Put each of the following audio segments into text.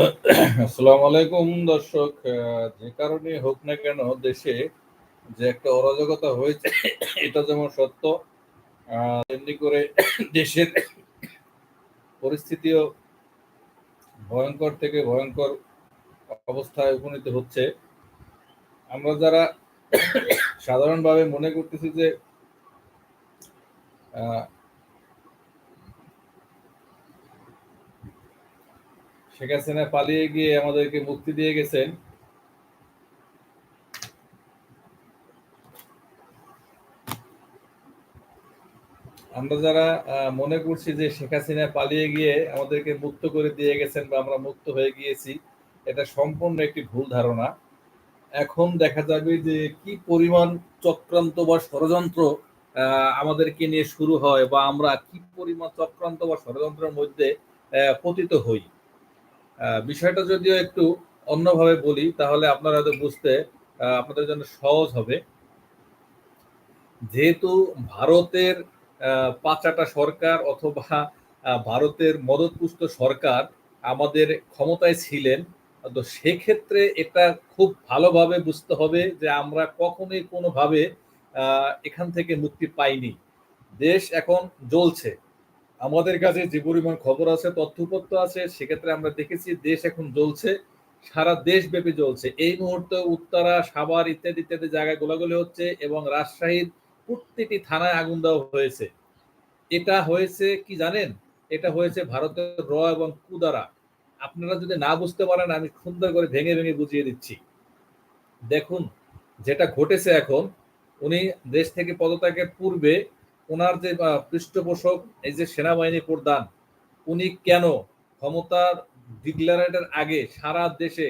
আসসালামু আলাইকুম দর্শক যে কারণে হোক না কেন দেশে যে একটা অরাজকতা হয়েছে, এটা যেমন সত্য তেমনি করে দেশের পরিস্থিতিও ভয়ঙ্কর থেকে ভয়ঙ্কর অবস্থায় উপনীত হচ্ছে। আমরা যারা সাধারণভাবে মনে করতেছি যে শেখ হাসিনা পালিয়ে গিয়ে আমাদেরকে মুক্তি দিয়ে গেছেন। আমরা যারা মনে করছি যে শেখ হাসিনা পালিয়ে গিয়ে আমাদেরকে মুক্ত করে দিয়ে গেছেন বা আমরা মুক্ত হয়ে গিয়েছি, এটা সম্পূর্ণ একটি ভুল ধারণা। এখন দেখা যাবে যে কি পরিমাণ চক্রান্ত বা ষড়যন্ত্র আমাদেরকে নিয়ে শুরু হয় বা আমরা কি পরিমাণ চক্রান্ত বা ষড়যন্ত্রের মধ্যে পতিত হই। বিষয়টা যদিও একটু অন্যভাবে বলি, তাহলে আপনারা হয়তো বুঝতে আপনাদের জন্য সহজ হবে। যেহেতু ভারতের পাঁচাটা সরকার অথবা ভারতের মদতপুষ্ট সরকার আমাদের ক্ষমতায় ছিলেন, তো সেক্ষেত্রে এটা খুব ভালোভাবে বুঝতে হবে যে আমরা কখনোই কোনোভাবে এখান থেকে মুক্তি পাইনি। দেশ এখন জ্বলছে। আমাদের কাছে যে পরিমাণ খবর আছে, তথ্যপত্র আছে, সেক্ষেত্রে আমরা দেখেছি দেশ এখন জ্বলছে, সারা দেশ ব্যাপী জ্বলছে। এই মুহূর্তে উত্তরা, সাভার ইত্যাদি ইত্যাদি জায়গায় গোলাগুলি হচ্ছে এবং রাজশাহীর প্রত্যেকটি থানায় আগুন দেওয়া হয়েছে। এটা হয়েছে কি জানেন? এটা হয়েছে ভারতের র এবং কুদারা আপনারা যদি না বুঝতে পারেন, আমি সুন্দর করে ভেঙে ভেঙে বুঝিয়ে দিচ্ছি। দেখুন, যেটা ঘটেছে এখন, উনি দেশ থেকে পদত্যাগের পূর্বে ওনার যে পৃষ্ঠপোষক, এই যে সেনাবাহিনী প্রধান, উনি কেন ক্ষমতার ডিক্লারেটের আগে সারা দেশে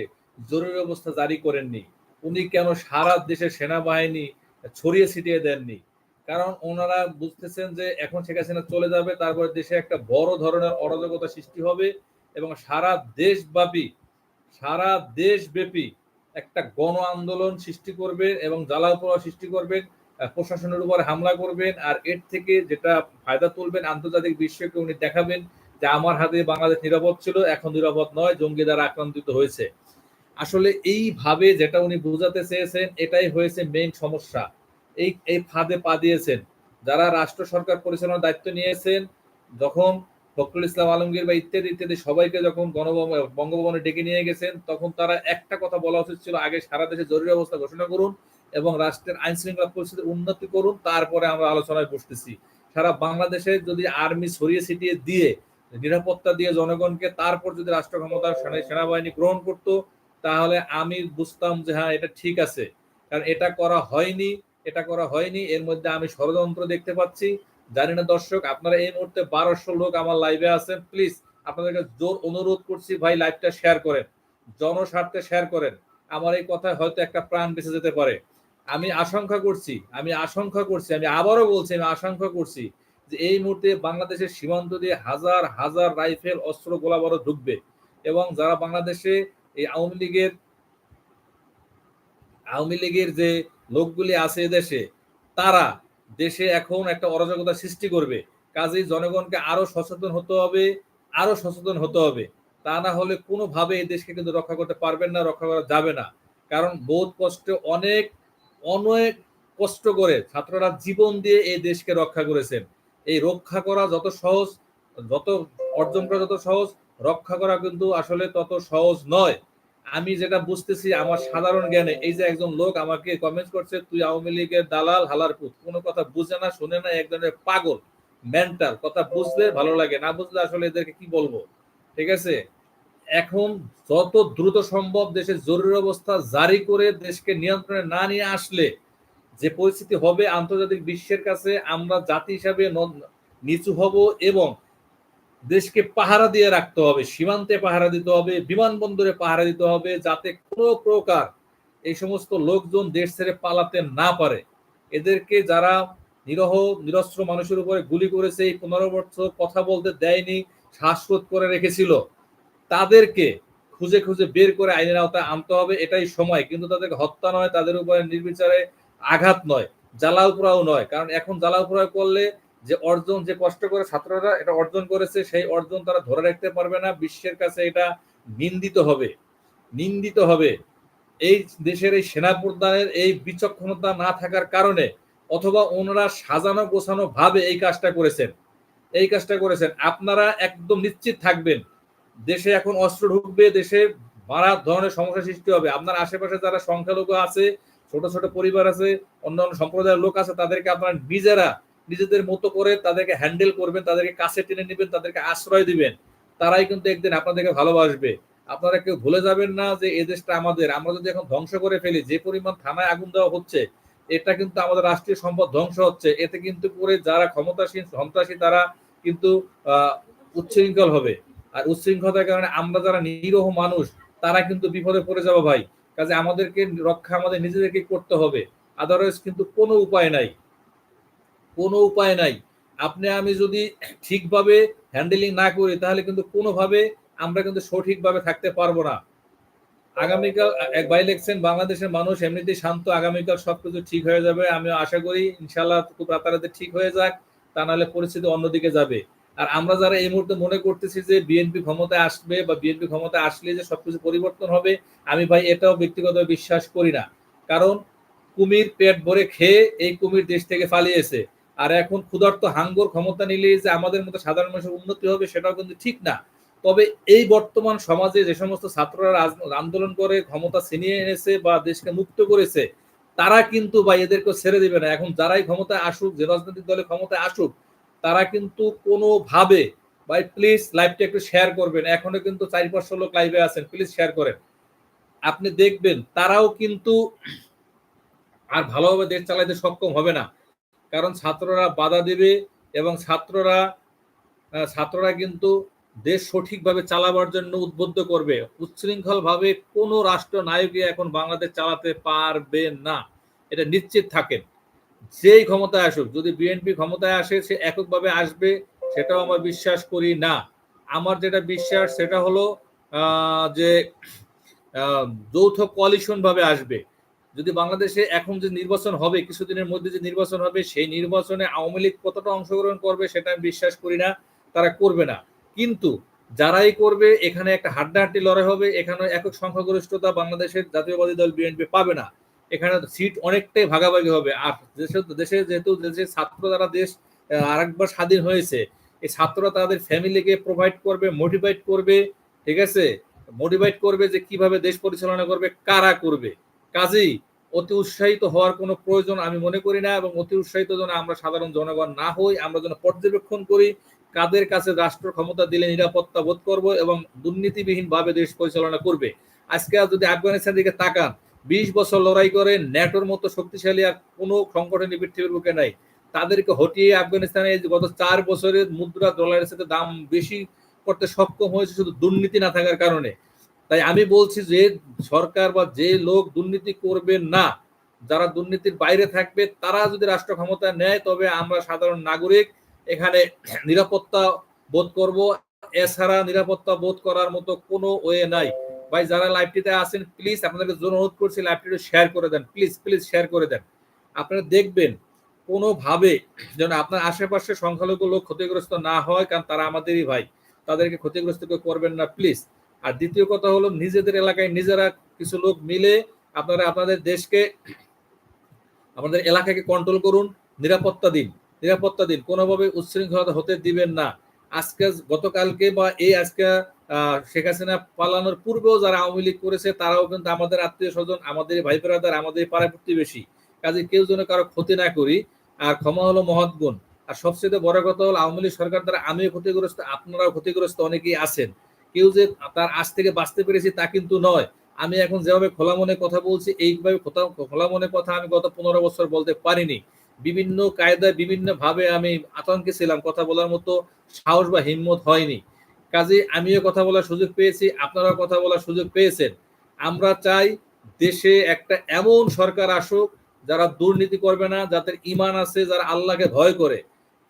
জরুরি অবস্থা জারি করেননি? উনি কেন সারা দেশে সেনাবাহিনী ছড়িয়ে ছিটিয়ে দেননি? কারণ ওনারা বুঝতেছেন যে এখন শেখ হাসিনা চলে যাবে, তারপর দেশে একটা বড় ধরনের অরাজকতা সৃষ্টি হবে এবং সারা দেশব্যাপী সারা দেশব্যাপী একটা গণ আন্দোলন সৃষ্টি করবে এবং জ্বালাপোড়া সৃষ্টি করবেন প্রশাসনের উপর হামলা করবেন আর এর থেকে যেটা ফায়দা তুলবেন আন্তর্জাতিক বিশ্বকে উনি দেখাবেন যে আমার হাতে বাংলাদেশ নিরাপদ ছিল, এখন নিরাপদ নয়, জঙ্গি দ্বারা আক্রান্তিত হয়েছে। আসলে এইভাবে যেটা উনি বোঝাতে চেয়েছেন, এটাই হয়েছে মেইন সমস্যা। এই এই ফাঁদে পা দিয়েছেন। যারা রাষ্ট্র সরকার পরিচালনার দায়িত্ব নিয়েছেন, যখন ফখরুল ইসলাম আলমগীর বা ইত্যাদি ইত্যাদি সবাইকে যখন বঙ্গভবনে ডেকে নিয়ে গেছেন, তখন তারা একটা কথা বলা উচিত ছিল, আগে সারা দেশে জরুরি অবস্থা ঘোষণা করুন এবং রাষ্ট্রের আইন শৃঙ্খলা পরিস্থিতির উন্নতি করুন, তারপরে আমরা আলোচনায় বসতেছি। সারা বাংলাদেশে যদি আর্মি ছড়িয়ে ছিটিয়ে দিয়ে, নিরাপত্তা দিয়ে জনগণকে তারপর যদি রাষ্ট্র ক্ষমতা, সেনা- সেনাবাহিনী গ্রহণ করত, তাহলে আমি বুঝতাম যে হ্যাঁ এটা ঠিক আছে। কারণ এটা করা হয়নি, এটা করা হয়নি, এর মধ্যে আমি ষড়যন্ত্র দেখতে পাচ্ছি। জানি না দর্শক, আপনারা এই মুহূর্তে বারোশো লোক আমার লাইভে আছেন। প্লিজ আপনাদেরকে জোর অনুরোধ করছি, ভাই লাইভটা শেয়ার করেন। জনস্বার্থে শেয়ার করেন। আমার এই কথায় হয়তো একটা প্রাণ বেঁচে যেতে পারে। আমি আশঙ্কা করছি, আমি আশঙ্কা করছি, আমি আবারও বলছি, আমি আশঙ্কা করছি যে এই মুহূর্তে বাংলাদেশের সীমান্ত দিয়ে হাজার হাজার রাইফেল, অস্ত্র গোলাবারও ঢুকবে এবং যারা বাংলাদেশে এই আওয়ামী লীগের আওয়ামী লীগের যে লোকগুলি আছে দেশে তারা দেশে এখন একটা অরাজকতা সৃষ্টি করবে। কাজেই জনগণকে আরও সচেতন হতে হবে আরও সচেতন হতে হবে। তা না হলে কোনোভাবে এই দেশকে কিন্তু রক্ষা করতে পারবেন না, রক্ষা করা যাবে না। কারণ বহুত কষ্টে অনেক অনেক কষ্ট করে ছাত্ররা জীবন দিয়ে এই দেশকে রক্ষা করেছেন। এই রক্ষা করা যত সহজ, যত অর্জন করা যত সহজ, রক্ষা করা কিন্তু আসলে তত সহজ নয়। আমি যেটা বুঝতেছি আমার সাধারণ জ্ঞানে, এই যে একজন লোক আমাকে কমেন্ট করছে, তুই আওয়ামী লীগের দালাল হালার পুত কোনো কথা বুঝে না, শুনে না, এক ধরনের পাগল মেন্টাল কথা বুঝলে ভালো লাগে, না বুঝলে আসলে এদেরকে কি বলব? ঠিক আছে? এখন যত দ্রুত সম্ভব দেশে জরুরি অবস্থা জারি করে দেশকে নিয়ন্ত্রণে না নিয়ে আসলে যে পরিস্থিতি হবে আন্তর্জাতিক বিশ্বের কাছে, আমরা জাতি হিসাবে নিচু হব এবং দেশকে পাহারা দিয়ে রাখতে হবে, সীমান্তে পাহারা দিতে হবে, বিমানবন্দরে পাহারা দিতে হবে যাতে কোনো প্রকার এই সমস্ত লোকজন দেশ ছেড়ে পালাতে না পারে। এদেরকে যারা নিরহ, নিরস্ত্র মানুষের উপরে গুলি করেছে, এই পনেরো বছর কথা বলতে দেয়নি, শ্বাসরোধ করে রেখেছিল। তাদেরকে খুঁজে খুঁজে বের করে আইনের আওতায় আনতে হবে, এটাই সময়। কিন্তু তাদেরকে হত্যা নয়, তাদের উপরে নির্বিচারে আঘাত নয় জ্বালাও পোড়াও নয়। কারণ এখন জ্বালাও পোড়াও করলে যে অর্জন, যে কষ্ট করে ছাত্ররা এটা অর্জন করেছে, সেই অর্জন তারা ধরে রাখতে পারবে না। বিশ্বের কাছে এটা নিন্দিত হবে নিন্দিত হবে। এই দেশের এই সেনা প্রদানের এই বিচক্ষণতা না থাকার কারণে অথবা ওনারা সাজানো গোছানো ভাবে এই কাজটা করেছেন। এই কাজটা করেছেন। আপনারা একদম নিশ্চিত থাকবেন দেশে এখন অস্ত্র ঢুকবে, দেশে মারা ধরনের সমস্যা সৃষ্টি হবে। আপনার আশেপাশে যারা সংখ্যালঘু আছে, ছোট ছোট পরিবার আছে, অন্যান্য সম্প্রদায়ের লোক আছে, তাদেরকে আপনারা নিজেরা, নিজেদের মতো করে তাদেরকে হ্যান্ডেল করবেন, তাদেরকে কাছে টেনে নেবেন, তাদেরকে আশ্রয় দিবেন। তারাই কিন্তু একদিন আপনাদেরকে ভালোবাসবে। আপনারা কেউ ভুলে যাবেন না যে এ দেশটা আমাদের। আমরা যদি এখন ধ্বংস করে ফেলি, যে পরিমাণ থানায় আগুন দেওয়া হচ্ছে, এটা কিন্তু আমাদের রাষ্ট্রীয় সম্পদ ধ্বংস হচ্ছে। এতে কিন্তু করে যারা ক্ষমতাসীন, সন্ত্রাসী, তারা কিন্তু, আহ, উচ্ছৃঙ্খল হবে। আর উচ্ছৃঙ্খলতার কারণে আমরা যারা নিরহ মানুষ, তারা কিন্তু বিপদে পড়ে যাব ভাই। কাজে আমাদেরকে রক্ষা আমাদের নিজেদেরকে করতে হবে। আদারওয়াইজ কিন্তু কোনো উপায় নাই। কোনো উপায় নাই। আপনি আমি যদি ঠিকভাবে হ্যান্ডেলিং না করি, তাহলে কিন্তু কোনোভাবে আমরা কিন্তু সঠিকভাবে থাকতে পারব না। আগামীকাল, এক ভাই লিখছেন বাংলাদেশের মানুষ এমনিতেই শান্ত, আগামীকাল সবকিছু ঠিক হয়ে যাবে। আমি আশা করি ইনশাল্লাহ খুব রাতারাতি ঠিক হয়ে যাক। তা নাহলে পরিস্থিতি অন্যদিকে যাবে। আর আমরা যারা এই মুহূর্তে মনে করতেছি যে বিএনপি ক্ষমতায় আসবে বা বিএনপি ক্ষমতায় আসলে যে সবকিছু পরিবর্তন হবে, আমি ভাই এটাও ব্যক্তিগত বিশ্বাস করি না। কারণ কুমির পেট ভরে খেয়ে এই কুমির দেশ থেকে পালিয়েছে। আর এখন ক্ষুধার্ত হাঙ্গর ক্ষমতা নিলে যে আমাদের মতো সাধারণ মানুষের উন্নতি হবে সেটাও কিন্তু ঠিক না। তবে এই বর্তমান সমাজে যে সমস্ত ছাত্ররা আন্দোলন করে, ক্ষমতা ছিনিয়ে এনেছে বা দেশকে মুক্ত করেছে, তারা কিন্তু বা এদেরকে ছেড়ে দিবে না। এখন যারাই ক্ষমতায় আসুক, যে রাজনৈতিক দলে ক্ষমতায় আসুক তারা কিন্তু কোনোভাবে, ভাই প্লিজ লাইভটা একটু শেয়ার করবেন। এখনও কিন্তু চারি পাঁচশো লোক লাইভে আছেন প্লিজ শেয়ার করেন। আপনি দেখবেন, তারাও কিন্তু আর ভালোভাবে দেশ চালাইতে সক্ষম হবে না। কারণ ছাত্ররা বাধা দেবে এবং ছাত্ররা ছাত্ররা কিন্তু দেশ সঠিকভাবে চালাবার জন্য উদ্বুদ্ধ করবে। উচ্ছৃঙ্খলভাবে কোনো রাষ্ট্র নায়কই এখন বাংলাদেশ চালাতে পারবে না। এটা নিশ্চিত থাকেন। যেই ক্ষমতায় আসুক, যদি বিএনপি ক্ষমতায় আসে, সে এককভাবে আসবে, সেটাও আমার বিশ্বাস করি না। আমার যেটা বিশ্বাস, সেটা হলো যে যৌথ ভাবে আসবে। যদি বাংলাদেশে এখন যে নির্বাচন হবে, কিছুদিনের মধ্যে যে নির্বাচন হবে, সেই নির্বাচনে আওয়ামী লীগ কতটা অংশগ্রহণ করবে, সেটা আমি বিশ্বাস করি না, তারা করবে না। কিন্তু যারাই করবে, এখানে একটা হাড্ডাহাড্ডি লড়াই হবে, এখানে একক সংখ্যাগরিষ্ঠতা বাংলাদেশের জাতীয়বাদী দল বিএনপি পাবে না। এখানে সিট অনেকটাই ভাগাভাগি হবে। আর দেশের দেশে যেহেতু, দেশের ছাত্র তারা দেশ আরেকবার স্বাধীন হয়েছে, এই ছাত্ররা তাদের ফ্যামিলিকে প্রোভাইড করবে মোটিভেট করবে, ঠিক আছে? মোটিভেট করবে যে কীভাবে দেশ পরিচালনা করবে, কারা করবে। কাজেই অতি উৎসাহিত হওয়ার কোনো প্রয়োজন আমি মনে করি না এবং অতি উৎসাহিত যেন আমরা সাধারণ জনগণ না হই, আমরা যেন পর্যবেক্ষণ করি, কাদের কাছে রাষ্ট্র ক্ষমতা দিলে নিরাপত্তা বোধ করব এবং দুর্নীতিবিহীন ভাবে দেশ পরিচালনা করবে। আজকে যদি আফগানিস্তান দিকে তাকান বিশ বছর লড়াই করে ন্যাটোর মতো শক্তিশালী আর কোনো সংগঠনই পৃথিবীর বুকে নাই। তাদেরকে হটিয়ে আফগানিস্তানে গত চার বছরের মুদ্রা ডলারের সাথে দাম বেশি করতে সক্ষম হয়েছে শুধু দুর্নীতি না থাকার কারণে। তাই আমি বলছি যে সরকার বা যে লোক দুর্নীতি করবে না, যারা দুর্নীতির বাইরে থাকবে, তারা যদি রাষ্ট্র ক্ষমতা নেয়, তবে আমরা সাধারণ নাগরিক এখানে নিরাপত্তা বোধ করব। এছাড়া নিরাপত্তা বোধ করার মতো কোনো ওয়ে নাই। ভাই, যারা লাইভটিতে আছেন প্লিজ আপনাদেরকে অনুরোধ করছি লাইভটি শেয়ার করে দেন। প্লিজ প্লিজ শেয়ার করে দেন। আপনারা দেখবেন, কোনোভাবে যেন আপনার আশেপাশে সংখ্যালঘু লোক ক্ষতিগ্রস্ত না হয়, কারণ তারা আমাদেরই ভাই। তাদেরকে ক্ষতিগ্রস্ত করবেন না প্লিজ আর দ্বিতীয় কথা হলো, নিজেদের এলাকায় নিজেরা কিছু লোক মিলে আপনারা আপনাদের দেশকে, আমাদের এলাকাকে কন্ট্রোল করুন। নিরাপত্তা দিন। নিরাপত্তা দিন। কোনোভাবে উচ্ছৃঙ্খলতা হতে দিবেন না। আজকে, গতকালকে বা এই আজকে শেখ হাসিনা পালানোর পূর্বেও যারা আওয়ামী লীগ করেছে, তারাও কিন্তু আমাদের আত্মীয় স্বজন, আমাদের ভাই ব্রাদার, আমাদের পাড়া প্রতিবেশী কাজে কেউ যেন কারও ক্ষতি না করি, আর ক্ষমা হলো মহৎ গুণ। আর সবচেয়ে বড় কথা হলো, আওয়ামী লীগ সরকার দ্বারা আমিও ক্ষতিগ্রস্ত, আপনারাও ক্ষতিগ্রস্ত অনেকেই আছেন। কেউ যে তার আজ থেকে বাঁচতে পেরেছি তা কিন্তু নয়। আমি এখন যেভাবে খোলা মনে কথা বলছি, এইভাবে খোলা মনে কথা আমি গত পনেরো বছর বলতে পারিনি। বিভিন্ন কায়দায় বিভিন্ন ভাবে আমি আতঙ্কে ছিলাম। কথা বলার মতো সাহস বা হিম্মত হয়নি। কাজে আমিও কথা বলার সুযোগ পেয়েছি, আপনারাও কথা বলার সুযোগ পেয়েছেন। আমরা চাই দেশে একটা এমন সরকার আসুক, যারা দুর্নীতি করবে না, যাদের ইমান আছে, যারা আল্লাহকে ভয় করে,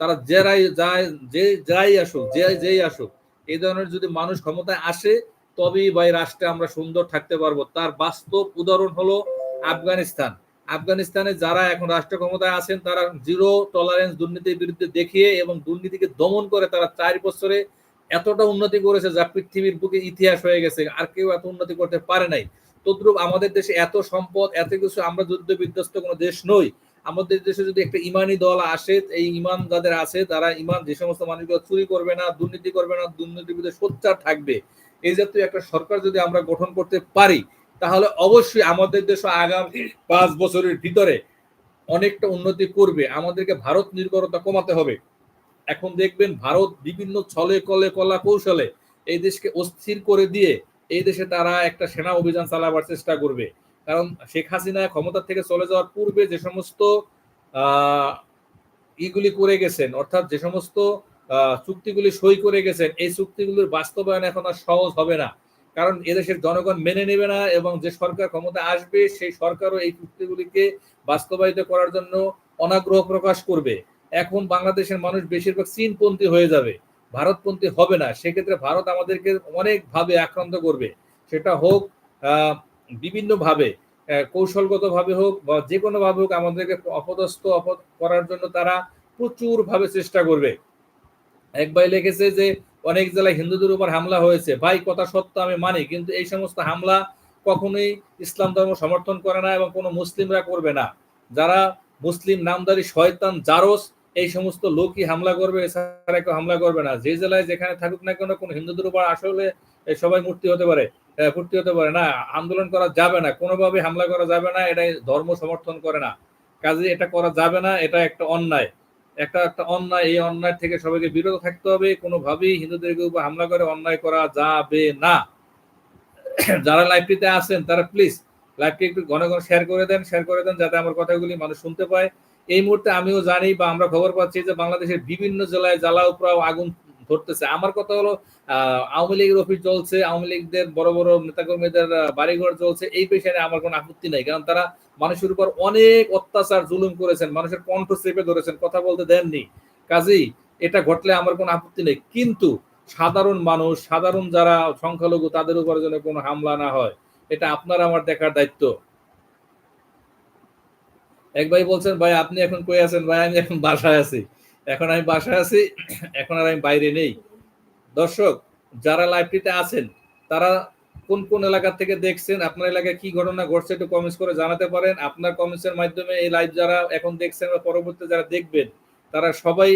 তারা যারাই যায়, যে যাই আসুক, যে যেই আসুক, এই ধরনের যদি মানুষ ক্ষমতায় আসে, তবেই ভাই রাষ্ট্রে আমরা সুন্দর থাকতে পারব। তার বাস্তব উদাহরণ হলো আফগানিস্তান। আফগানিস্তানে যারা এখন রাষ্ট্র ক্ষমতায় আছেন, তারা জিরো টলারেন্স দুর্নীতির বিরুদ্ধে দেখিয়ে এবং দুর্নীতিকে দমন করে তারা চার বছরে এতটা উন্নতি করেছে যা পৃথিবীর বুকে ইতিহাস হয়ে গেছে, আর কেউ এত উন্নতি করতে পারে নাই। তদ্রুপ আমাদের দেশে এত সম্পদ, এত কিছু আমরা যুদ্ধ বিধ্বস্ত কোনো দেশ নই। আমাদের দেশে যদি একটা ইমানি দল আসে, এই ইমান যাদের আছে, তারা ইমান, যে সমস্ত মানুষগুলো চুরি করবে না, দুর্নীতি করবে না, দুর্নীতির বিরুদ্ধে সোচ্চার থাকবে, এই জাতীয় একটা সরকার যদি আমরা গঠন করতে পারি, তাহলে অবশ্যই আমাদের দেশ আগামী পাঁচ বছরের ভিতরে অনেকটা উন্নতি করবে। আমাদেরকে ভারত নির্ভরতা কমাতে হবে। এখন দেখবেন ভারত বিভিন্ন ছলে কলে কলা কৌশলে এই দেশকে অস্থির করে দিয়ে এই দেশে তারা একটা সেনা অভিযান চালাবার চেষ্টা করবে। কারণ শেখ হাসিনা ক্ষমতা থেকে চলে যাওয়ার পূর্বে যে সমস্ত ইগুলি করে গেছেন, অর্থাৎ যে সমস্ত চুক্তিগুলি সই করে গেছেন, এই চুক্তিগুলির বাস্তবায়ন এখন আর সহজ হবে না। কারণ এদেশের জনগণ মেনে নেবে না এবং যে সরকার ক্ষমতা আসবে, সেই সরকারও এই চুক্তিগুলিকে বাস্তবায়িত করার জন্য অনাগ্রহ প্রকাশ করবে। এখন বাংলাদেশের মানুষ বেশিরভাগ চীনপন্থী হয়ে যাবে, ভারতপন্থী হবে না। সেক্ষেত্রে ভারত আমাদেরকে অনেকভাবে আক্রান্ত করবে। সেটা হোক বিভিন্নভাবে কৌশলগতভাবে হোক বা যে কোনোভাবে হোক আমাদেরকে অপদস্থ করার জন্য তারা প্রচুর ভাবে চেষ্টা করবে। এক ভাই লিখেছে যে, অনেক জেলায় হিন্দুদের উপর হামলা হয়েছে। ভাই, কথা সত্য, আমি মানি, কিন্তু এই সমস্ত হামলা কখনোই ইসলাম ধর্ম সমর্থন করে না এবং কোনো মুসলিমরা করবে না। যারা মুসলিম নামদারি শয়তান জারস এই সমস্ত লোকই হামলা করবে এছাড়া কেউ হামলা করবে না। যে জেলায় যেখানে থাকুক না কেন, কোনো হিন্দুদের উপর আসলে সবাই মূর্তি হতে পারে ফুর্তি হতে পারে না। আন্দোলন করা যাবে না, কোনোভাবে হামলা করা যাবে না, এটাই ধর্ম সমর্থন করে না। কাজে এটা করা যাবে না, এটা একটা অন্যায়। একটা একটা অন্যায়, এই অন্যায় থেকে সবাইকে বিরত থাকতে হবে। কোনোভাবেই হিন্দুদের উপর হামলা করে অন্যায় করা যাবে না। যারা লাইভটিতে আছেন, তারা প্লিজ লাইভটি একটু ঘন ঘন শেয়ার করে দেন শেয়ার করে দেন, যাতে আমার কথাগুলি মানুষ শুনতে পায়। এই মুহূর্তে আমিও জানি বা আমরা খবর পাচ্ছি যে বাংলাদেশের বিভিন্ন জেলায় জ্বালা উপরাও আগুন ধরতেছে। আমার কথা হলো আওয়ামী লীগের অফিস চলছে আওয়ামী লীগদের বড় বড় নেতাকর্মীদের বাড়িঘর চলছে এই পেশায় আমার কোনো আপত্তি নাই। কারণ তারা মানুষের উপর অনেক অত্যাচার, জুলুম করেছেন, মানুষের কণ্ঠ চেপে ধরেছেন, কথা বলতে দেননি। কাজেই এটা ঘটলে আমার কোনো আপত্তি নেই। কিন্তু সাধারণ মানুষ, সাধারণ যারা সংখ্যালঘু, তাদের উপর যেন কোনো হামলা না হয়, এটা আপনার, আমার দেখার দায়িত্ব। এক ভাই বলছেন, ভাই, আপনি এখন কই আছেন? ভাই, আমি এখন বাসায় আছি। এখন আমি বাসায় আছি, এখন আর আমি বাইরে নেই। দর্শক, যারা লাইভটিতে আছেন, তারা কোন কোন এলাকা থেকে দেখছেন, আপনার এলাকায় কি ঘটনা ঘটছে একটু কমেন্টস করে জানাতে পারেন। আপনার কমেন্টসের মাধ্যমে এই লাইভ যারা এখন দেখছেন বা পরবর্তী যারা দেখবেন, তারা সবাই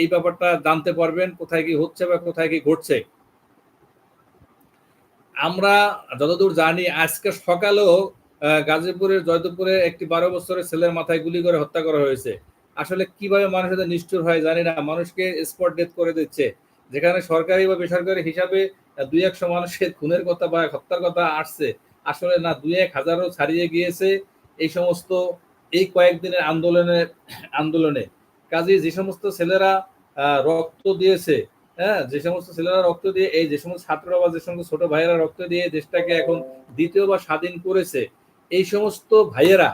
এই ব্যাপারটা জানতে পারবেন, কোথায় কি হচ্ছে বা কোথায় কি ঘটছে। আমরা যতদূর জানি, আজকে সকালেও গাজীপুরের জয়দেবপুরে একটি বারো বছরের ছেলের মাথায় গুলি করে হত্যা করা হয়েছে। আসলে কীভাবে মানুষের নিষ্ঠুর হয় জানি না। মানুষকে স্পট ডেথ করে দিচ্ছে। যেখানে সরকারি বা বেসরকারি হিসাবে দুই একশো মানুষের খুনের কথা বা হত্যার কথা আসছে। আসলে না, দুই এক হাজারও ছাড়িয়ে গিয়েছে এই সমস্ত এই কয়েকদিনের আন্দোলনের আন্দোলনে। কাজে যে সমস্ত ছেলেরা রক্ত দিয়েছে হ্যাঁ যে সমস্ত ছেলেরা রক্ত দিয়ে, এই যে সমস্ত ছাত্ররা বা যে সমস্ত ছোট ভাইয়েরা রক্ত দিয়ে দেশটাকে এখন দ্বিতীয়বার স্বাধীন করেছে এই সমস্ত ভাইয়েরা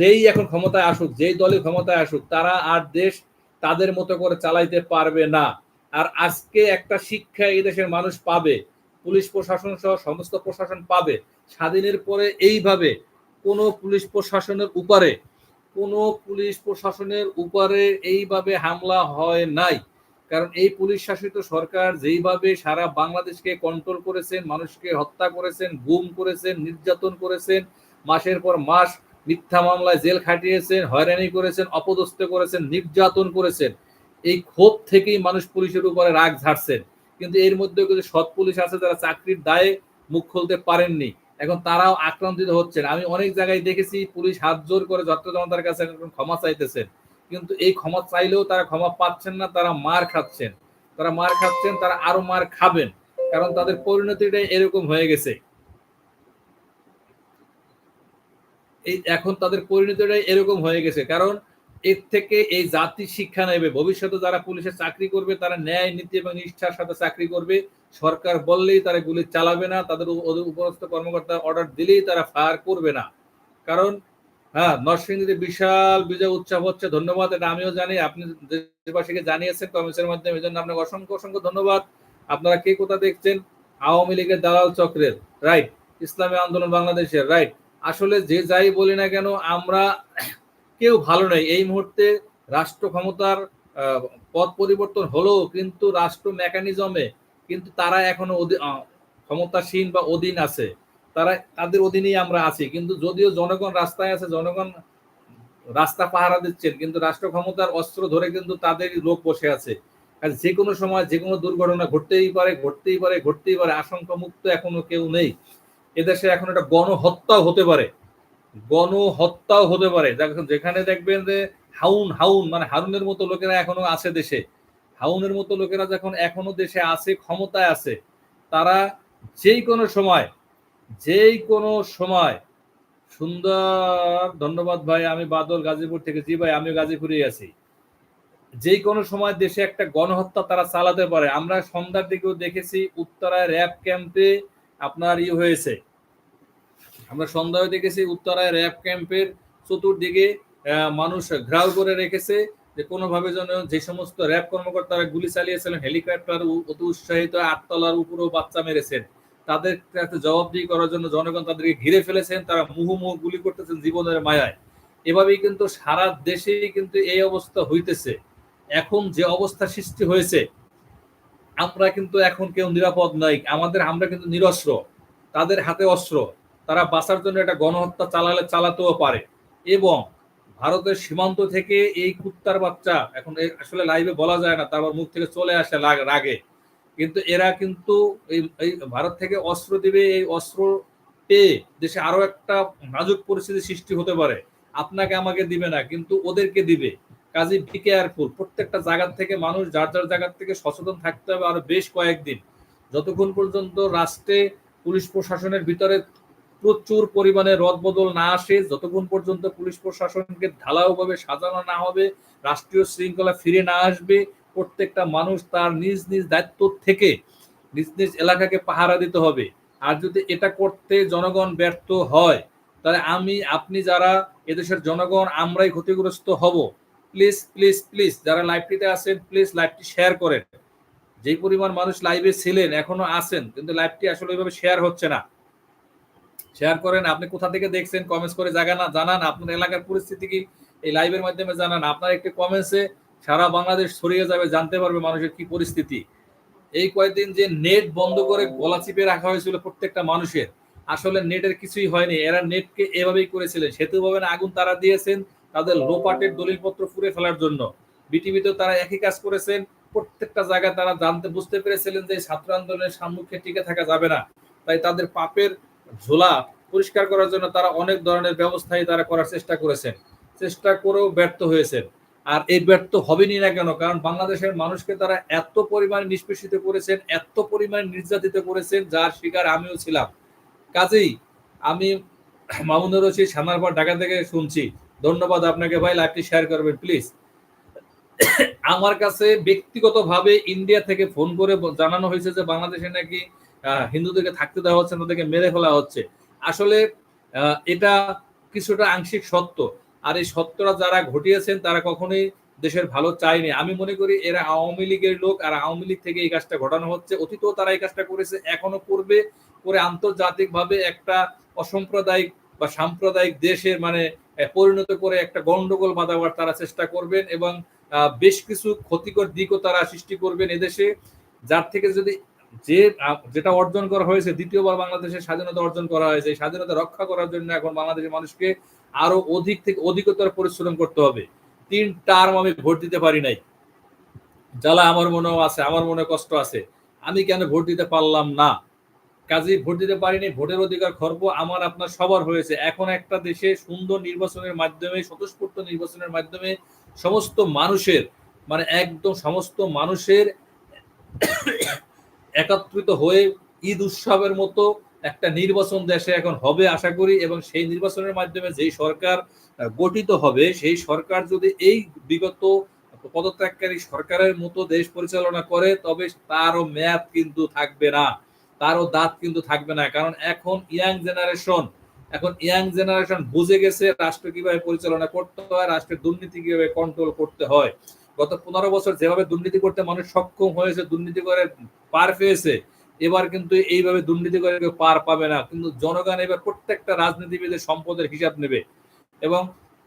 যেই এখন ক্ষমতায় আসুক, যেই দলে ক্ষমতায় আসুক, তারা আর দেশ তাদের মতো করে চালাইতে পারবে না। আর আজকে একটা শিক্ষা এই দেশের মানুষ পাবে, পুলিশ প্রশাসন সহ সমস্ত প্রশাসন পাবে। স্বাধীনের পরে এইভাবে কোনো পুলিশ প্রশাসনের উপরে, কোনো পুলিশ প্রশাসনের উপরে এইভাবে হামলা হয় নাই। কারণ এই পুলিশ শাসিত সরকার যেইভাবে সারা বাংলাদেশকে কন্ট্রোল করেছেন, মানুষকে হত্যা করেছেন, গুম করেছেন, নির্যাতন করেছেন, মাসের পর মাস মিথ্যা মামলায় জেল খাটিয়েছেন, হয়রানি করেছেন, অপদস্থ করেছেন, নির্যাতন করেছেন, এই ক্ষোভ থেকেই মানুষ পুলিশের উপরে রাগ ঝাড়ছেন। কিন্তু এর মধ্যে কিছু সৎ পুলিশ আছে যারা চাকরির দায়ে মুখ খুলতে পারেননি। এখন তারাও আক্রান্তিত হচ্ছেন। আমি অনেক জায়গায় দেখেছি পুলিশ হাত জোর করে যত্র জনতার কাছে ক্ষমা চাইতেছেন। কিন্তু এই ক্ষমা চাইলেও তারা ক্ষমা পাচ্ছেন না, তারা মার খাচ্ছেন। তারা মার খাচ্ছেন, তারা আরও মার খাবেন। কারণ তাদের পরিণতিটাই এরকম হয়ে গেছে। এই এখন তাদের পরিণতিটাই এরকম হয়ে গেছে। কারণ এর থেকে এই জাতি শিক্ষা নেবে। ভবিষ্যতে যারা পুলিশে চাকরি করবে, তারা ন্যায়, নীতি এবং নিষ্ঠার সাথে চাকরি করবে। সরকার বললেই তারা গুলি চালাবে না, তাদের উপরস্থ কর্মকর্তা অর্ডার দিলেই তারা ফায়ার করবে না। কারণ হ্যাঁ নরসিংদীতে বিশাল বিজয় উৎসব হচ্ছে, ধন্যবাদ। এটা আমিও জানি, আপনি দেশবাসীকে জানিয়েছেন কমিশনের মাধ্যমে, এই জন্য আপনাকে অসংখ্য অসংখ্য ধন্যবাদ। আপনারা কে কোথা দেখছেন? আওয়ামী লীগের দালাল চক্রের রাইট ইসলামী আন্দোলন বাংলাদেশের রাইট আসলে যে যাই বলি না কেন, আমরা কেউ ভালো নেই। এই মুহূর্তে রাষ্ট্র ক্ষমতার পদ পরিবর্তন হলো কিন্তু রাষ্ট্র মেকানিজমে কিন্তু তারা এখনও ক্ষমতাসীন বা অধীন আছে। তারা তাদের অধীনেই আমরা আছি। কিন্তু যদিও জনগণ রাস্তায় আছে, জনগণ রাস্তা পাহারা দিচ্ছেন, কিন্তু রাষ্ট্র ক্ষমতার অস্ত্র ধরে কিন্তু তাদের লোক বসে আছে। আর যে কোনো সময় যে কোনো দুর্ঘটনা ঘটতেই পারে ঘটতেই পারে ঘটতেই পারে আশঙ্কা মুক্ত এখনও কেউ নেই। এদেশে এখন একটা গণহত্যাও হতে পারে। গণহত্যাও হতে পারে। যেখ- যেখানে দেখবেন যে হাউন হাউন মানে হারুনের মতো লোকেরা এখনও আছে দেশে। হাউনের মতো লোকেরা যখন এখনও দেশে আছে, ক্ষমতায় আছে, তারা যেই কোনো সময় যেই কোনো সময়, সুন্দর, ধন্যবাদ ভাই, আমি বাদল গাজীপুর থেকে। জি ভাই আমি গাজীপুরে আছি। যেই কোনো সময় দেশে একটা গণহত্যা তারা চালাতে পারে, আমরা সন্ধ্যার দিকেও দেখেছি উত্তরায় র্যাব ক্যাম্পে আপনার ই হয়েছে। আমরা সন্ধ্যায় দেখেছি উত্তরায় র্যাব ক্যাম্পের চতুর্দিকে মানুষ ঘেরাও করে রেখেছে যে কোনোভাবে যেন যে সমস্ত র্যাব কর্মকর্তারা গুলি চালিয়েছিলেন, হেলিকপ্টার অতি উৎসাহিত, আটতলার উপরেও বাচ্চা মেরেছেন। তাদের জবাবদিহি করার জন্য জনগণ তাদেরকে ঘিরে ফেলেছেন, তারা মুহুমুহু গুলি করতেছেন জীবনের মায়ায়। এভাবেই কিন্তু সারা দেশেই কিন্তু এই অবস্থা হইতেছে। এখন যে অবস্থা সৃষ্টি হয়েছে, আমরা কিন্তু এখন কেউ নিরাপদ নাই। আমাদের, আমরা কিন্তু নিরস্ত্র, তাদের হাতে অস্ত্র। তারা বাঁচার জন্য একটা গণহত্যা চালালে চালাতেও পারে। এবং ভারতের সীমান্ত থেকে এই কুত্তার বাচ্চা, এখন আসলে লাইভে বলা যায় না তারপর মুখ থেকে চলে আসে রাগে। কিন্তু এরা কিন্তু এই ভারত থেকে অস্ত্র দিবে, এই অস্ত্র পেয়ে দেশে আরও একটা নাজুক পরিস্থিতি সৃষ্টি হতে পারে। আপনাকে আমাকে দিবে না, কিন্তু ওদেরকে দিবে। কাজে বি কেয়ারফুল প্রত্যেকটা জায়গা থেকে মানুষ, যার যার জায়গা থেকে সচেতন থাকতে হবে আরও বেশ কয়েকদিন। যতক্ষণ পর্যন্ত রাষ্ট্রে, পুলিশ প্রশাসনের ভিতরে প্রচুর পরিমাণে রদবদল না আসে, যতক্ষণ পর্যন্ত পুলিশ প্রশাসনকে ঢালাওভাবে সাজানো না হবে, রাষ্ট্রীয় শৃঙ্খলা ফিরে না আসবে প্রত্যেকটা মানুষ তার নিজ নিজ দায়িত্ব থেকে নিজ নিজ এলাকাকে পাহারা দিতে হবে। আর যদি এটা করতে জনগণ ব্যর্থ হয়, তাহলে আমি, আপনি যারা এদেশের জনগণ, আমরাই ক্ষতিগ্রস্ত হব। প্লিজ প্লিজ প্লিজ যারা লাইভটিতে আছেন প্লিজ লাইভটি শেয়ার করেন। যে পরিমাণ মানুষ লাইভে ছিলেন, এখনও আছেন, কিন্তু লাইভটি আসলে ওইভাবে শেয়ার হচ্ছে না। শেয়ার করেন, আপনি কোথা থেকে দেখছেন কমেন্টস করে জাগানা জানান, আপনার এলাকার পরিস্থিতি কি? এই লাইভের মাধ্যমে জানান। আপনার একটি কমেন্টসে সারা বাংলাদেশ ছড়িয়ে যাবে, জানতে পারবে মানুষের কি পরিস্থিতি। এই কয়েকদিন যে নেট বন্ধ করে গলা চিপে রাখা হয়েছিল প্রত্যেকটা মানুষের, আসলে নেটের কিছুই হয়নি। এরা নেটকে এভাবেই করেছিলেন। সেতু ভবনে আগুন তারা দিয়েছেন তাদের লোপাটের দলিলপত্র ফুরে ফেলার জন্য। বিটিভিতেও তারা একই কাজ করেছেন। প্রত্যেকটা জায়গায় তারা জানতে, বুঝতে পেরেছিলেন যে ছাত্র আন্দোলনের সম্মুখে টিকে থাকা যাবে না। তাই তাদের পাপের ঝোলা পরিষ্কার করার জন্য তারা অনেক ধরনের ব্যবস্থাই তারা করার চেষ্টা করেছেন। চেষ্টা করেও ব্যর্থ হয়েছেন। আর এই ব্যর্থ হবেনি না কেন? কারণ বাংলাদেশের মানুষকে তারা এত পরিমাণে নিষ্পেষিত করেছেন, এত পরিমাণে নির্যাতিত করেছেন, যার শিকার আমিও ছিলাম। কাজেই আমি মামুনুর রশিদ সানার পর ঢাকা থেকে শুনছি। ধন্যবাদ আপনাকে ভাই, লাইভটি শেয়ার করবেন, প্লিজ। আমার কাছে ব্যক্তিগতভাবে ইন্ডিয়া থেকে ফোন করে জানানো হয়েছে যে বাংলাদেশে নাকি হিন্দুদেরকে থাকতে দেওয়া হচ্ছে না তাদেরকে মেরে ফেলা হচ্ছে। আসলে এটা কিছুটা আংশিক সত্য। আর এই সত্যরা যারা ঘটিয়েছেন, তারা কখনোই দেশের ভালো চায়নি। আমি মনে করি এরা আওয়ামী লীগের লোক আর আওয়ামী লীগ থেকে এই কাজটা ঘটানো হচ্ছে। অতীতেও তারা এই কাজটা করেছে, এখনও করবে করে আন্তর্জাতিকভাবে একটা অসাম্প্রদায়িক বা সাম্প্রদায়িক দেশের মানে পরিণত করে একটা গন্ডগোল বাঁধাবার তারা চেষ্টা করবেন এবং বেশ কিছু ক্ষতিকর দিকও তারা সৃষ্টি করবেন এদেশে। যার থেকে যদি যে যেটা অর্জন করা হয়েছে, দ্বিতীয়বার বাংলাদেশের স্বাধীনতা অর্জন করা হয়েছে স্বাধীনতা রক্ষা করার জন্য এখন বাংলাদেশের মানুষকে আরও অধিক থেকে অধিকতর পরিশ্রম করতে হবে। তিন টার্ম আমি ভোট দিতে পারি নাই। জ্বালা আমার মনেও আছে, আমার মনে কষ্ট আছে। আমি কেন ভোট দিতে পারলাম না? কাজেই ভোট দিতে পারিনি, ভোটের অধিকার খর্ব আমার, আপনার সবার হয়েছে। এখন একটা দেশে সুন্দর নির্বাচনের মাধ্যমে, স্বতঃস্ফূর্ত নির্বাচনের মাধ্যমে সমস্ত মানুষের মানে একদম সমস্ত মানুষের একত্রিত হয়ে ঈদ উৎসবের মতো একটা নির্বাচন দেশে এখন হবে আশা করি, এবং সেই নির্বাচনের মাধ্যমে যেই সরকার গঠিত হবে, সেই সরকার যদি এই বিগত পদত্যাগকারী সরকারের মতো দেশ পরিচালনা করে, তবে তারও মেয়াদ কিন্তু থাকবে না, তারও দাঁত কিন্তু থাকবে না, কারণ এখন ইয়াং জেনারেশন, এখন ইয়াং জেনারেশন বুঝে গেছে রাষ্ট্র কীভাবে পরিচালনা করতে হয়, রাষ্ট্রের দুর্নীতি কীভাবে কন্ট্রোল করতে হয়। গত পনেরো বছর যেভাবে দুর্নীতি করতে মানুষ সক্ষম হয়েছে, দুর্নীতি করে পার পেয়েছে এবার কিন্তু এইভাবে দুর্নীতি করে কেউ পার পাবে না, কিন্তু জনগণ এবার প্রত্যেকটা রাজনীতিবিদের সম্পদের হিসাব নেবে এবং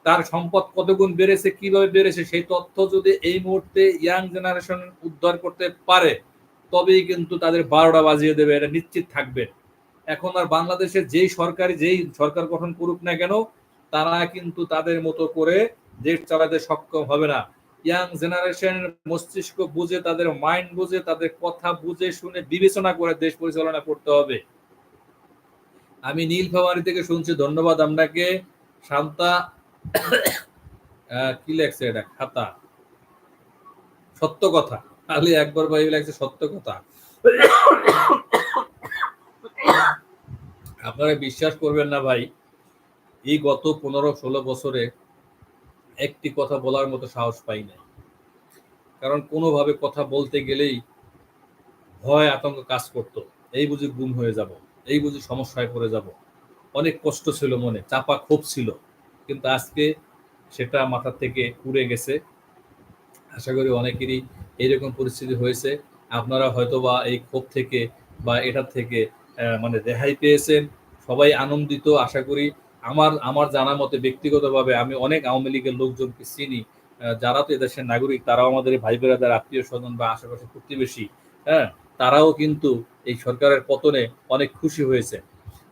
তার সম্পদ কত গুণ বেড়েছে, কীভাবে বেড়েছে, সেই তথ্য যদি এই মুহূর্তে ইয়াং জেনারেশন উদ্ধার করতে পারে, তবেই কিন্তু তাদের বারোটা বাজিয়ে দেবে, এটা নিশ্চিত থাকবে। এখন আর বাংলাদেশের যেই সরকারি, যেই সরকার গঠন করুক না কেন, তারা কিন্তু তাদের মতো করে দেশ চালাতে সক্ষম হবে না। ইয়াং জেনারেশনের মস্তিষ্ক বুঝে, তাদের মাইন্ড বুঝে, তাদের কথা বুঝে, শুনে বিবেচনা করে দেশ পরিচালনা করতে হবে। আমি নীল ফামারি থেকে শুনছি, ধন্যবাদ আপনাকে। শান্তা কি লেখছে এটা? খাতা। সত্য কথা। খালি একবার ভাই লাগছে সত্য কথা। আপনারা বিশ্বাস করবেন না ভাই, এই গত পনেরো ষোলো বছরে একটি কথা বলার মতো সাহস পাই নাই। কারণ কোনোভাবে কথা বলতে গেলেই ভয়, আতঙ্ক কাজ করত। এই বুঝি গুম হয়ে যাব, এই বুঝি সমস্যায় পড়ে যাব। অনেক কষ্ট ছিল মনে, চাপা ক্ষোভ ছিল। কিন্তু আজকে সেটা মাথা থেকে উড়ে গেছে। আশা করি অনেকেরই এইরকম পরিস্থিতি হয়েছে। আপনারা হয়তো বা এই ক্ষোভ থেকে বা এটার থেকে মানে রেহাই পেয়েছেন। সবাই আনন্দিত, আশা করি আমার আমার জানা মতে ব্যক্তিগতভাবে আমি অনেক আওয়ামী লীগের লোকজনকে চিনি। যারা তো এদেশের নাগরিক, তারাও আমাদের ভাই বেড়াদার আত্মীয় স্বজন বা আশেপাশে প্রতিবেশী হ্যাঁ তারাও কিন্তু এই সরকারের পতনে অনেক খুশি হয়েছে।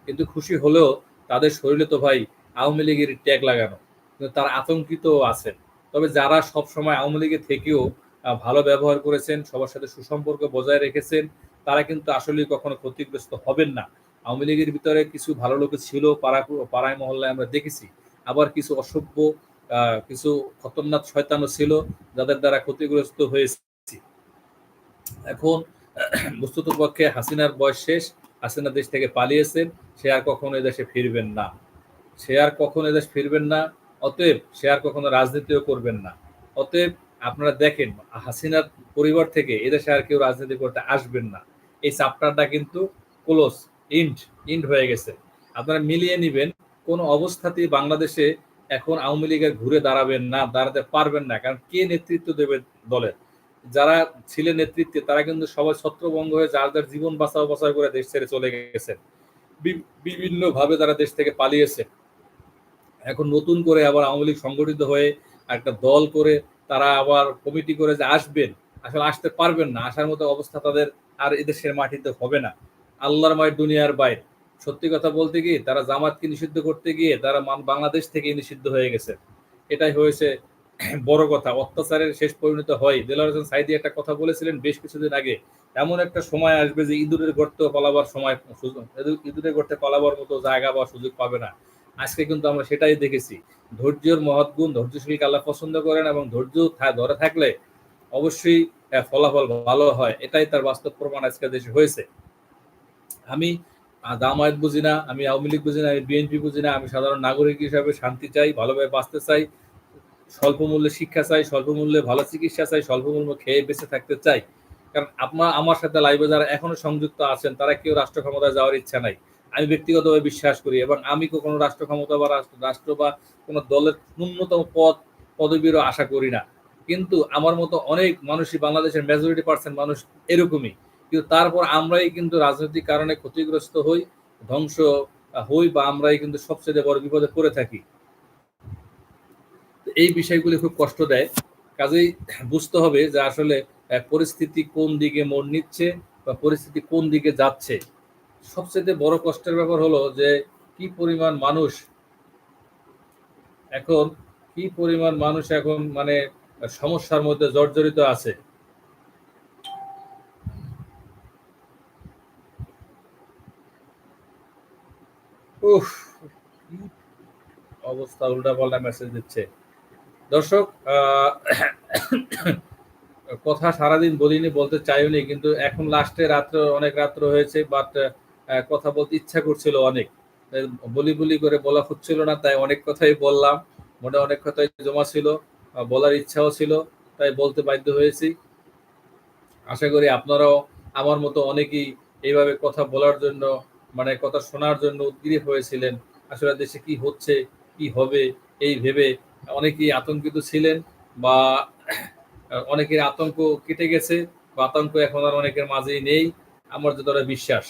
কিন্তু খুশি হলেও তাদের শরীরে তো ভাই আওয়ামী লীগের ট্যাগ লাগানো, কিন্তু তারা আতঙ্কিত আছেন। তবে যারা সব সময় আওয়ামী লীগের থেকেও ভালো ব্যবহার করেছেন, সবার সাথে সুসম্পর্ক বজায় রেখেছেন, তারা কিন্তু আসলে কখনো ক্ষতিগ্রস্ত হবেন না। আওয়ামী লীগের ভিতরে কিছু ভালো লোক ছিল, পাড়া পাড়ায় মহল্লায় আমরা দেখেছি। আবার কিছু অসভ্য কিছু খতরনাক শয়তানও ছিল, যাদের দ্বারা ক্ষতিগ্রস্ত হয়েছে। এখন বস্তুত পক্ষে হাসিনার বয়স শেষ, হাসিনা দেশ থেকে পালিয়েছেন, সে আর কখনো এদেশে ফিরবেন না। সে আর কখনো এদেশ ফিরবেন না, অতএব সে আর কখনো রাজনীতিও করবেন না। অতএব আপনারা দেখেন, হাসিনার পরিবার থেকে এদেশে আর কেউ রাজনীতি করতে আসবেন না। এই চাপটারটা কিন্তু ক্লোজ। ইন্ড ইন্ড হয়ে গেছে। আপনারা মিলিয়ে নেবেন, কোন অবস্থাতেই বাংলাদেশে এখন আওয়ামী লীগের ঘুরে দাঁড়াবেন না, দাঁড়াতে পারবেন না, কারণ কে নেতৃত্ব দেবে দলের? যারা ছিলেন নেতৃত্বে, তারা কিন্তু সবাই ছত্রভঙ্গ হয়ে যার যার জীবন বাঁচাও বাঁচাও করে দেশ ছেড়ে চলে গেছেন। বিভিন্ন ভাবে তারা দেশ থেকে পালিয়েছে। এখন নতুন করে আবার আওয়ামী লীগ সংগঠিত হয়ে একটা দল করে তারা আবার কমিটি করে যে আসবেন, আসলে আসতে পারবেন না, আসার মতো অবস্থা তাদের আর এদেশের মাটিতে হবে না। আল্লাহর মায়ের দুনিয়ার বাইরে। সত্যি কথা বলতে গিয়ে তারা জামাতকে নিষিদ্ধ করতে গিয়ে তারা বাংলাদেশ থেকে নিষিদ্ধ হয়ে গেছে। এটাই হয়েছে বড় কথা। অত্যাচারের শেষ পরিণত হয়। দেলার হোসেন সাইদি একটা কথা বলেছিলেন বেশ কিছুদিন আগে, এমন একটা সময় আসবে যে ইঁদুরের গর্তে পালাবার সময় ইঁদুরের গর্তে পালাবার মতো জায়গা বা সুযোগ পাবে না। আজকে কিন্তু আমরা সেটাই দেখেছি। ধৈর্যের মহৎ গুণ ধৈর্যশীলকে আল্লাহ পছন্দ করেন এবং ধৈর্য ধরে থাকলে অবশ্যই ফলাফল ভালো হয়। এটাই তার বাস্তব প্রমাণ আজকে দেশে হয়েছে। আমি দামায়াত বুঝি না, আমি আওয়ামী লীগ বুঝি না, আমি বিএনপি বুঝি না, আমি সাধারণ নাগরিক হিসাবে শান্তি চাই, ভালোভাবে বাঁচতে চাই, স্বল্প মূল্যে শিক্ষা চাই, স্বল্প মূল্যে ভালো চিকিৎসা চাই, স্বল্প মূল্য খেয়ে বেঁচে থাকতে চাই। কারণ আপনার আমার সাথে লাইভে যারা এখনও সংযুক্ত আছেন, তারা কেউ রাষ্ট্র ক্ষমতায় যাওয়ার ইচ্ছা নাই। আমি ব্যক্তিগতভাবে বিশ্বাস করি, এবং আমি কোনো রাষ্ট্র ক্ষমতা বা রাষ্ট্র বা কোনো দলের ন্যূনতম পদ, পদবীরও আশা করি না। কিন্তু আমার মতো অনেক মানুষই বাংলাদেশের মেজরিটি পার্সেন্ট মানুষ এরকমই। কিন্তু তারপর আমরাই কিন্তু রাজনৈতিক কারণে ক্ষতিগ্রস্ত হই, ধ্বংস হই বা আমরাই কিন্তু সবচেয়ে বড় বিপদে পড়ে থাকি। এই বিষয়গুলি খুব কষ্ট দেয়। কাজেই বুঝতে হবে যে আসলে পরিস্থিতি কোন দিকে মোড় নিচ্ছে বা পরিস্থিতি কোন দিকে যাচ্ছে। সবচেয়ে বড় কষ্টের ব্যাপার হলো যে, কি পরিমাণ মানুষ এখন, কি পরিমাণ মানুষ এখন মানে সমস্যার মধ্যে জর্জরিত আছে। অবস্থা উল্টা পাল্টা মেসেজ দিচ্ছে। দর্শক কথা সারাদিন বলিনি, বলতে চাইনি কিন্তু এখন লাস্টে রাত্র, অনেক রাত্র হয়েছে বাট কথা বলতে ইচ্ছা করছিল অনেক। বলি বলি করে বলা হচ্ছিল না, তাই অনেক কথাই বললাম। মনে অনেক কথাই জমা ছিল বলার ইচ্ছাও ছিল, তাই বলতে বাধ্য হয়েছি। আশা করি আপনারাও আমার মতো অনেকেই এইভাবে কথা বলার জন্য মানে কথা শোনার জন্য উদ্গ্রীব হয়েছিলেন। আসলে দেশে কি হচ্ছে, কি হবে, এই ভেবে অনেকেই আতঙ্কিত ছিলেন বা অনেকের আতঙ্ক কেটে গেছে বা আতঙ্ক এখন আর অনেকের মাঝেই নেই। আমার যতটা বিশ্বাস